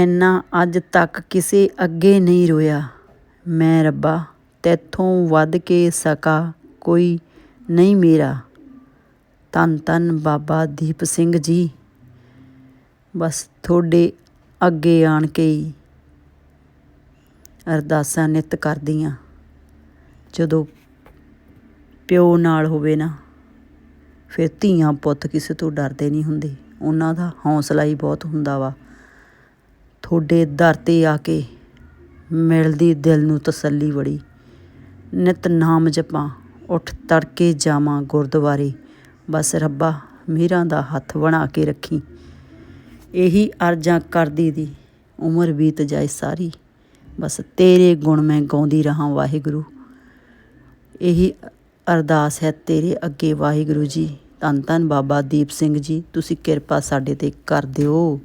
ਐਨਾ ਅੱਜ ਤੱਕ ਕਿਸੇ ਅੱਗੇ ਨਹੀਂ ਰੋਇਆ। ਮੈਂ ਰੱਬਾ, ਤੈਥੋਂ ਵੱਧ ਕੇ ਸਕਾ ਕੋਈ ਨਹੀਂ ਮੇਰਾ। ਧੰਨ ਧੰਨ ਬਾਬਾ ਦੀਪ ਸਿੰਘ ਜੀ। ਬਸ ਤੁਹਾਡੇ ਅੱਗੇ ਆਣ ਕੇ ਹੀ ਅਰਦਾਸਾਂ ਨਿੱਤ ਕਰਦੀ ਕਰਦੀਆਂ। ਜਦੋਂ ਪਿਓ ਨਾਲ ਹੋਵੇ ਨਾ, ਫਿਰ ਧੀਆਂ ਪੁੱਤ ਕਿਸੇ ਤੋਂ ਡਰਦੇ ਨਹੀਂ ਹੁੰਦੇ। ਉਹਨਾਂ ਦਾ ਹੌਂਸਲਾ ਹੀ ਬਹੁਤ ਹੁੰਦਾ ਵਾ। ਤੁਹਾਡੇ ਦਰ ਤੇ ਆ ਕੇ ਮਿਲਦੀ ਦਿਲ ਨੂੰ ਤਸੱਲੀ ਬੜੀ। ਨਿਤ ਨਾਮ ਜਪਾਂ, ਉੱਠ ਤੜਕੇ ਜਾਵਾਂ ਗੁਰਦੁਆਰੇ। ਬਸ ਰੱਬਾ, ਮੀਰਾਂ ਦਾ ਹੱਥ ਬਣਾ ਕੇ ਰੱਖੀ। ਇਹੀ ਅਰਜ਼ਾਂ ਕਰਦੀ ਦੀ, ਉਮਰ ਬੀਤ ਜਾਏ ਸਾਰੀ। ਬਸ ਤੇਰੇ ਗੁਣ ਮੈਂ ਗਾਉਂਦੀ ਰਹਾ ਵਾਹਿਗੁਰੂ। ਇਹੀ ਅਰਦਾਸ ਹੈ ਤੇਰੇ ਅੱਗੇ ਵਾਹਿਗੁਰੂ ਜੀ। ਧੰਨ ਧੰਨ ਬਾਬਾ ਦੀਪ ਸਿੰਘ ਜੀ, ਤੁਸੀਂ ਕਿਰਪਾ ਸਾਡੇ ਤੇ ਕਰ ਦਿਓ।